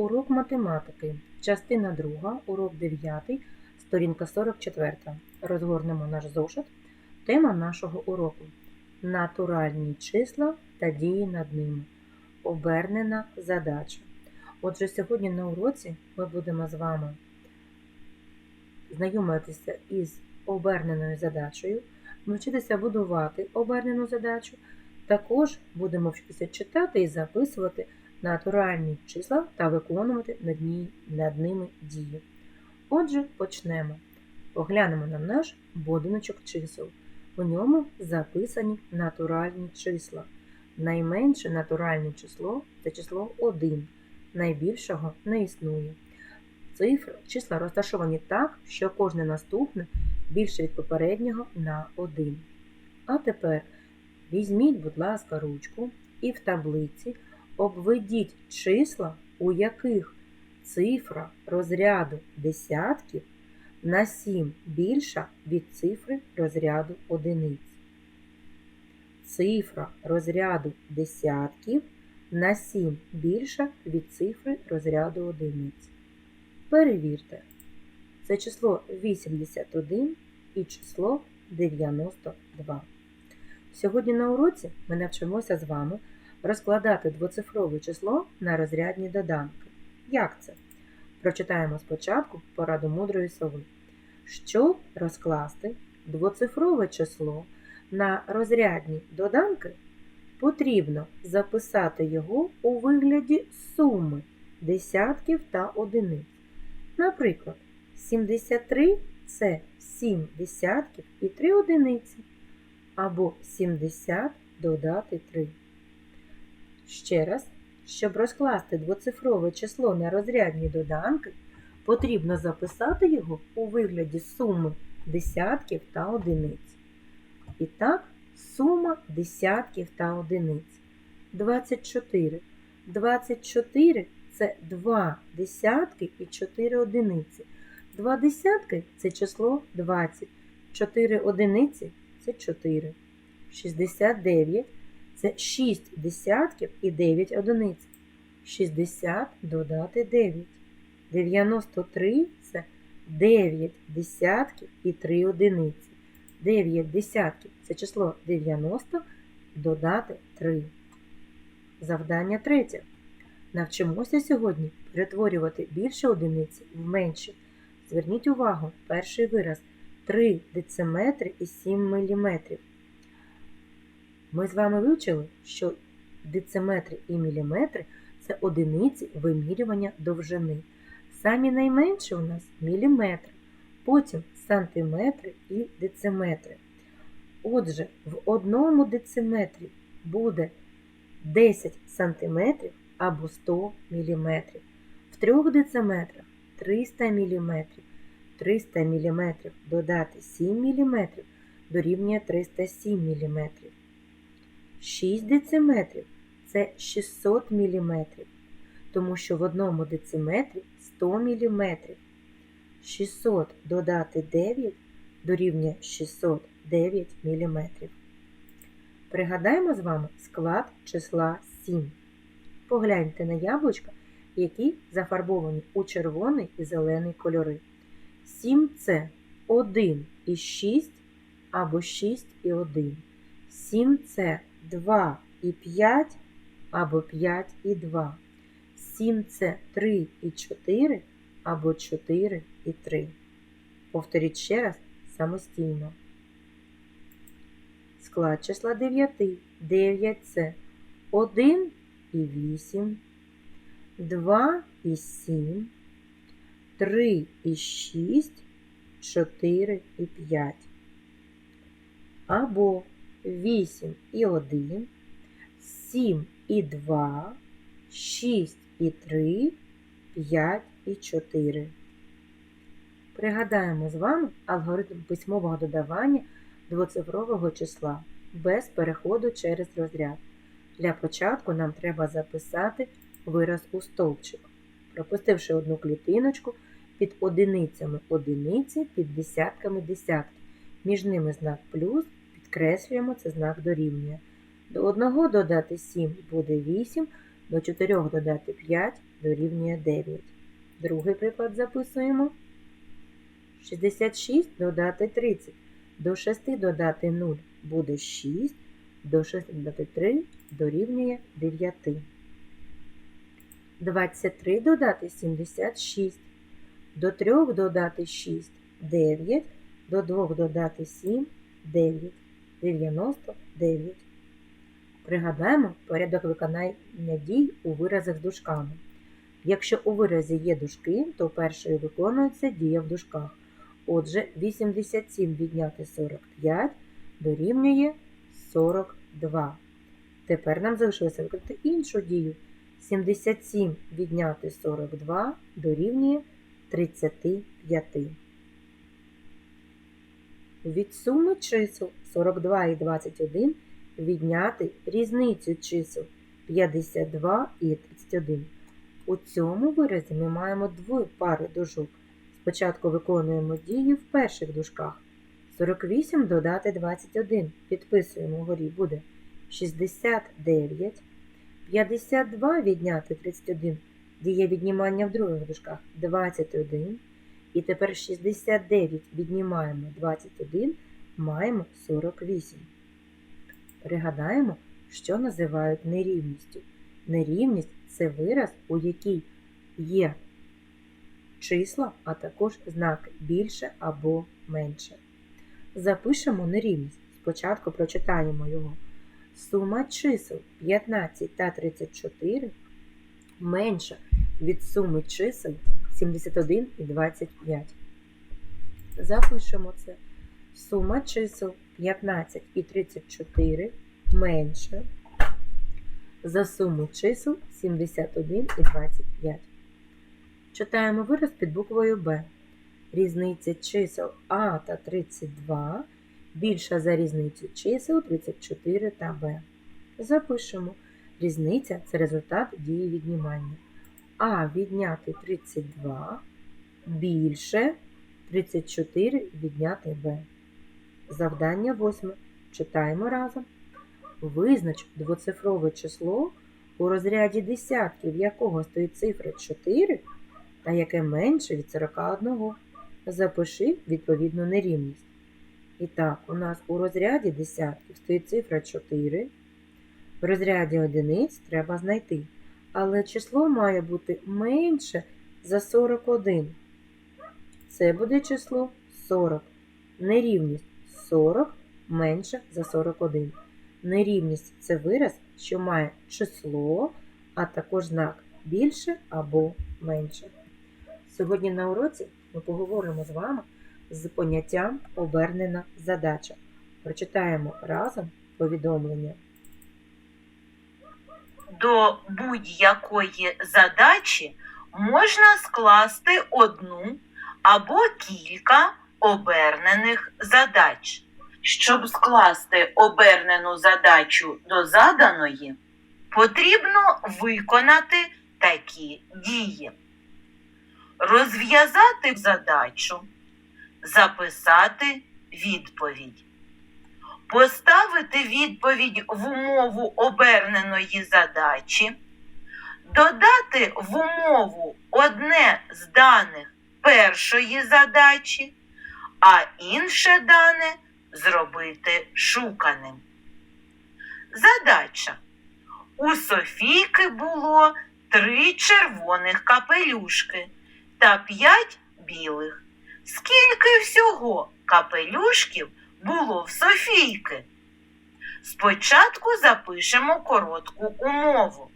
Урок математики. Частина 2, урок 9, сторінка 44. Розгорнемо наш зошит. Тема нашого уроку натуральні числа та дії над ними. Обернена задача. Отже, сьогодні на уроці ми будемо з вами знайомитися із оберненою задачею, навчитися будувати обернену задачу. Також будемо вчитися читати і записувати натуральні числа та виконувати над, ній, над ними дії. Отже, почнемо. Поглянемо на наш будиночок чисел. У ньому записані натуральні числа. Найменше натуральне число це число 1. Найбільшого не існує. Цифри, числа розташовані так, що кожне наступне більше від попереднього на 1. А тепер візьміть, будь ласка, ручку і в таблиці обведіть числа, у яких цифра розряду десятків на 7 більша від цифри розряду одиниць. Цифра розряду десятків на 7 більша від цифри розряду одиниць. Перевірте. Це число 81 і число 92. Сьогодні на уроці ми навчимося з вами розкладати двоцифрове число на розрядні доданки. Як це? Прочитаємо спочатку пораду мудрої сови. Щоб розкласти двоцифрове число на розрядні доданки, потрібно записати його у вигляді суми десятків та одиниць. Наприклад, 73 це 7 десятків і 3 одиниці, або 70 додати 3. Ще раз, щоб розкласти двоцифрове число на розрядні доданки, потрібно записати його у вигляді суми десятків та одиниць. І так, сума десятків та одиниць. 24. 24 це 2 десятки і 4 одиниці. 2 десятки це число 20. 4 одиниці це 4. 69 це 6 десятків і 9 одиниць. 60 додати 9. 93 це 9 десятків і 3 одиниці. 9 десятків це число 90 додати 3. Завдання третє. Навчимося сьогодні перетворювати більше одиниці в менші. Зверніть увагу, перший вираз 3 дециметри і 7 міліметрів. Ми з вами вивчили, що дециметри і міліметри це одиниці вимірювання довжини. Самі найменші у нас міліметри, потім сантиметри і дециметри. Отже, в одному дециметрі буде 10 сантиметрів або 100 міліметрів. В трьох дециметрах 300 міліметрів. 300 мм додати 7 мм дорівнює 307 мм. 6 дециметрів це 600 мм, тому що в одному дециметрі 100 мм. 600 додати 9 дорівнює 609 мм. Пригадаємо з вами склад числа 7. Погляньте на яблучка, які зафарбовані у червоний і зелений кольори. 7 це 1 і 6 або 6 і 1. 7 це 2 і 5 або 5 і 2. 7 це 3 і 4 або 4 і 3. Повторіть ще раз самостійно. Склад числа 9. 9 це 1 і 8, 2 і 7, 3 і 6, 4 і 5. Або 8 і 1, 7 і 2, 6 і 3, 5 і 4. Пригадаємо з вами алгоритм письмового додавання двоцифрового числа без переходу через розряд. Для початку нам треба записати вираз у стовпчик, пропустивши одну клітиночку під одиницями одиниці, під десятками десятки. Між ними знак плюс, підкреслюємо це знак дорівнює. До 1 додати 7 буде 8, До 4 додати 5 дорівнює 9. Другий приклад записуємо. 66 додати 30. До 6 додати 0 буде 6. До 6 додати 3 дорівнює 9. 23 додати 76. До 3 додати 6 9. До 2 додати 7 9. 99. Пригадаємо порядок виконання дій у виразах з дужками. Якщо у виразі є дужки, то першою виконується дія в дужках. Отже, 87 відняти 45 дорівнює 42. Тепер нам залишилося виконати іншу дію. 77 відняти 42 дорівнює 35. Від суми чисел 42 і 21 відняти різницю чисел 52 і 31. У цьому виразі ми маємо дві пари дужок. Спочатку виконуємо дії в перших дужках. 48 додати 21. Підписуємо вгорі буде 69. 52 відняти 31. Дія віднімання в других дужках 21. І тепер 69 віднімаємо 21, маємо 48. Пригадаємо, що називають нерівністю. Нерівність це вираз, у якій є числа, а також знак більше або менше. Запишемо нерівність. Спочатку прочитаємо його. Сума чисел 15 та 34 менша від суми чисел 71 і 25. Запишемо це. Сума чисел 15 і 34 менше за суму чисел 71 і 25. Читаємо вираз під буквою Б. Різниця чисел А та 32 більша за різницю чисел 34 та Б. Запишемо. Різниця це результат дії віднімання. А відняти 32 більше 34 відняти Б. Завдання 8. Читаємо разом. Визнач двоцифрове число у розряді десятків, якого стоїть цифра 4, та яке менше від 41. Запиши відповідну нерівність. І так, у нас у розряді десятків стоїть цифра 4. В розряді одиниць треба знайти. Але число має бути менше за 41. Це буде число 40. Нерівність 40 менше за 41. Нерівність це вираз, що має число, а також знак більше або менше. Сьогодні на уроці ми поговоримо з вами з поняттям обернена задача. Прочитаємо разом повідомлення. До будь-якої задачі можна скласти одну або кілька обернених задач. Щоб скласти обернену задачу до заданої, потрібно виконати такі дії. Розв'язати задачу, записати відповідь, поставити відповідь в умову оберненої задачі, додати в умову одне з даних першої задачі, а інше дане зробити шуканим. Задача. У Софійки було три червоних капелюшки та п'ять білих. Скільки всього капелюшків було в Софійки? Спочатку запишемо коротку умову.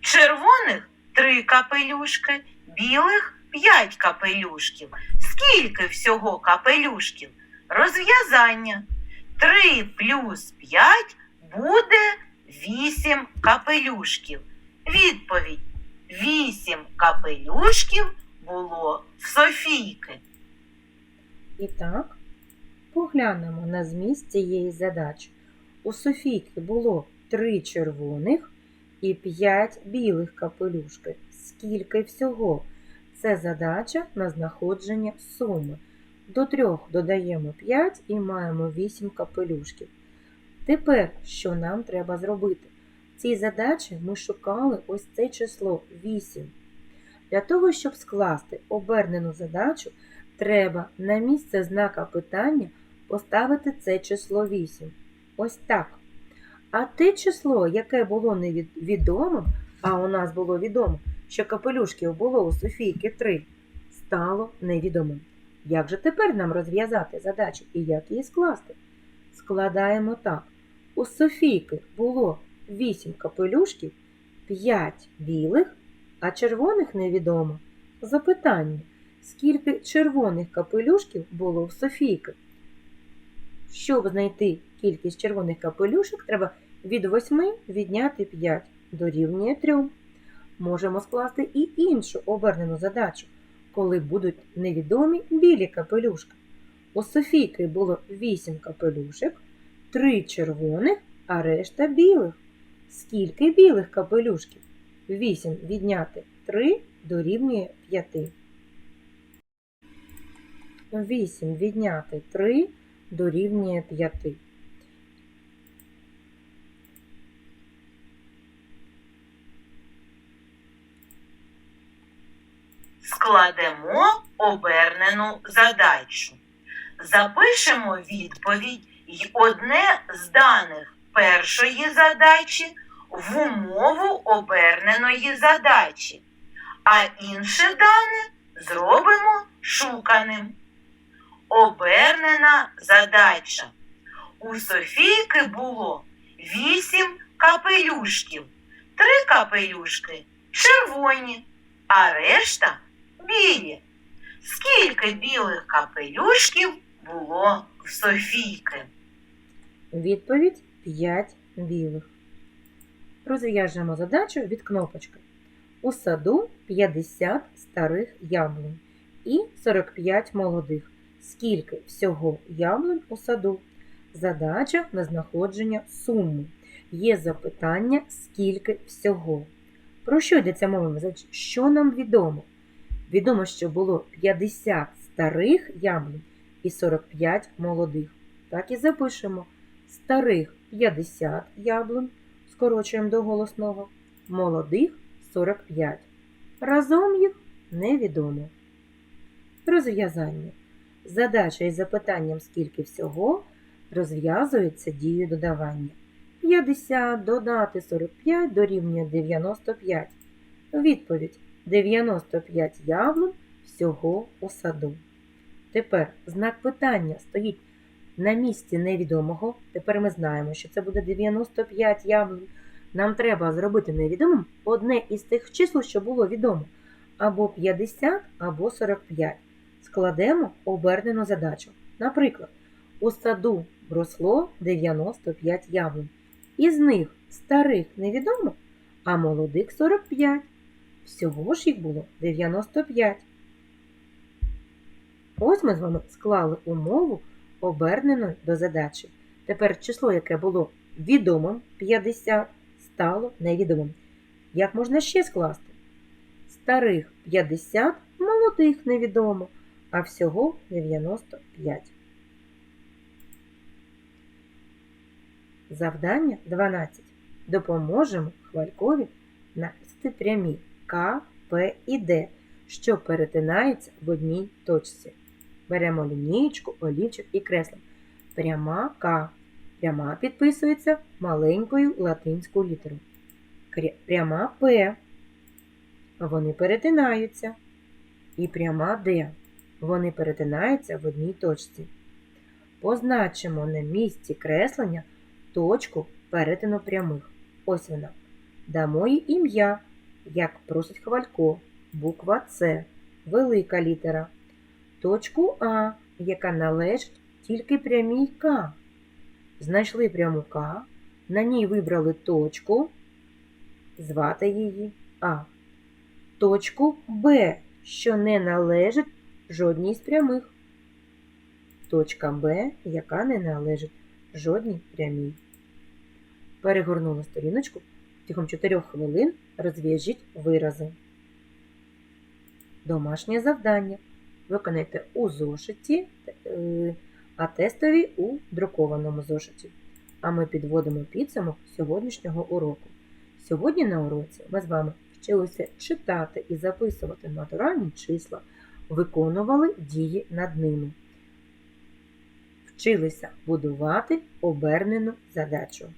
Червоних три капелюшки, білих п'ять капелюшків. Скільки всього капелюшків? Розв'язання. 3 плюс 5 буде 8 капелюшків. Відповідь. 8 капелюшків було в Софійки. І так, поглянемо на зміст цієї задачі. У Софійки було три червоних і п'ять білих капелюшки. Скільки всього? Це задача на знаходження суми. До трьох додаємо 5 і маємо 8 капелюшків. Тепер, що нам треба зробити? В цій задачі ми шукали ось це число 8. Для того, щоб скласти обернену задачу, треба на місце знака питання поставити це число 8. Ось так. А те число, яке було невідомим, а у нас було відомо, що капелюшків було у Софійки 3, стало невідомим. Як же тепер нам розв'язати задачу і як її скласти? Складаємо так. У Софійки було 8 капелюшків, 5 білих, а червоних невідомо. Запитання, скільки червоних капелюшків було в Софійки? Щоб знайти кількість червоних капелюшок, треба від 8 відняти 5 дорівнює 3. Можемо скласти і іншу обернену задачу, коли будуть невідомі білі капелюшки. У Софійки було 8 капелюшок, 3 червоних, а решта білих. Скільки білих капелюшків? 8 відняти 3 дорівнює 5. 8 відняти 3 дорівнює 5. Складемо обернену задачу. Запишемо відповідь й одне з даних першої задачі в умову оберненої задачі, а інше дане зробимо шуканим. Обернена задача. У Софійки було вісім капелюшків, три капелюшки червоні, а решта білі. Скільки білих капелюшків було в Софійки? Відповідь 5 білих. Розв'яжемо задачу від кнопочки. У саду 50 старих яблунь і 45 молодих. Скільки всього яблунь у саду? Задача на знаходження суми. Є запитання, скільки всього. Про що йдеться мова? Що нам відомо? Відомо, що було 50 старих яблунь і 45 молодих. Так і запишемо. Старих 50 яблунь, скорочуємо до голосного, молодих 45. Разом їх невідомо. Розв'язання. Задача із запитанням скільки всього розв'язується дією додавання. 50 додати 45 дорівнює 95. Відповідь 95 яблунь всього у саду. Тепер знак питання стоїть на місці невідомого. Тепер ми знаємо, що це буде 95 яблунь. Нам треба зробити невідомим одне із тих чисел, що було відомо. Або 50, або 45. Складемо обернену задачу. Наприклад, у саду росло 95 яблунь. Із них старих невідомо, а молодих 45. Всього ж їх було 95. Ось ми з вами склали умову, обернену до задачі. Тепер число, яке було відомим 50, стало невідомим. Як можна ще скласти? Старих 50, молодих невідомо, а всього 95. Завдання 12. Допоможемо хвалькові написати прямі К, П і Д, що перетинаються в одній точці. Беремо лінієчку, олівчик і креслимо. Пряма К. Пряма підписується маленькою латинською літерою. Пряма П. Вони перетинаються. І пряма Д. Вони перетинаються в одній точці. Позначимо на місці креслення точку перетину прямих. Ось вона. Дамо їй ім'я, як просить хвалько, буква С, велика літера. Точку А, яка належить тільки прямій К. Знайшли пряму К, на ній вибрали точку, звати її А. Точку Б, що не належить жодній з прямих. Точка Б, яка не належить жодній прямій. Перегорнули сторіночку. Тихом 4 хвилин розв'яжіть вирази. Домашнє завдання. Виконайте у зошиті, е, а тестові у друкованому зошиті. а ми підводимо підсумок сьогоднішнього уроку. Сьогодні на уроці ми з вами вчилися читати і записувати натуральні числа, виконували дії над ними. Вчилися будувати обернену задачу.